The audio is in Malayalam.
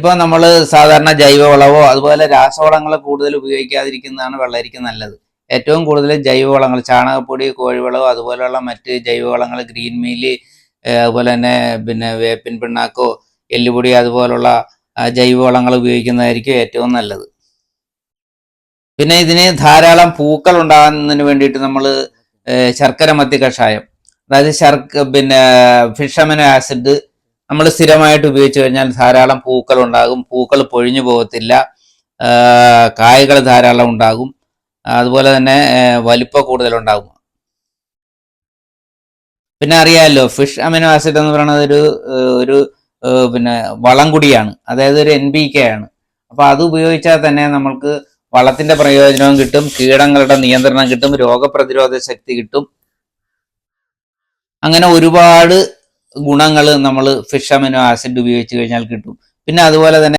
ഇപ്പോൾ നമ്മൾ സാധാരണ ജൈവവളവോ അതുപോലെ രാസവളങ്ങൾ കൂടുതൽ ഉപയോഗിക്കാതിരിക്കുന്നതാണ് വെള്ളരിക്ക് നല്ലത്. ഏറ്റവും കൂടുതൽ ജൈവവളങ്ങൾ ചാണകപ്പൊടി കോഴിവളവും അതുപോലെയുള്ള മറ്റ് ജൈവവളങ്ങൾ ഗ്രീൻ മീൽ അതുപോലെ തന്നെ പിന്നെ വേപ്പിൻ പിണ്ണാക്കോ എല്ലുപൊടി അതുപോലുള്ള ജൈവവളങ്ങൾ ഉപയോഗിക്കുന്നതായിരിക്കും ഏറ്റവും നല്ലത്. പിന്നെ ഇതിന് ധാരാളം പൂക്കൾ ഉണ്ടാകുന്നതിന് വേണ്ടിയിട്ട് നമ്മൾ ശർക്കര മത്തി കഷായം. അതായത് ശർക്ക പിന്നെ ഫിഷമിനോ ആസിഡ് നമ്മൾ സ്ഥിരമായിട്ട് ഉപയോഗിച്ചു കഴിഞ്ഞാൽ ധാരാളം പൂക്കൾ ഉണ്ടാകും. പൂക്കൾ പൊഴിഞ്ഞു പോകത്തില്ല. കായകൾ ധാരാളം ഉണ്ടാകും. അതുപോലെ തന്നെ വലിപ്പ കൂടുതലുണ്ടാകും പിന്നെ അറിയാമല്ലോ ഫിഷ് അമിനോ ആസിഡ് എന്ന് പറയുന്നത് ഒരു ഒരു പിന്നെ വളം കുടിയാണ്. അതായത് ഒരു എൻ ബി കെ ആണ്. അപ്പൊ അത് ഉപയോഗിച്ചാൽ തന്നെ നമ്മൾക്ക് വളത്തിന്റെ പ്രയോജനവും കിട്ടും. കീടങ്ങളുടെ നിയന്ത്രണം കിട്ടും. രോഗപ്രതിരോധ ശക്തി കിട്ടും. അങ്ങനെ ഒരുപാട് ഗുണങ്ങൾ നമ്മൾ ഫിഷ് അമിനോ ആസിഡ് ഉപയോഗിച്ച് കഴിഞ്ഞാൽ കിട്ടും. പിന്നെ അതുപോലെ തന്നെ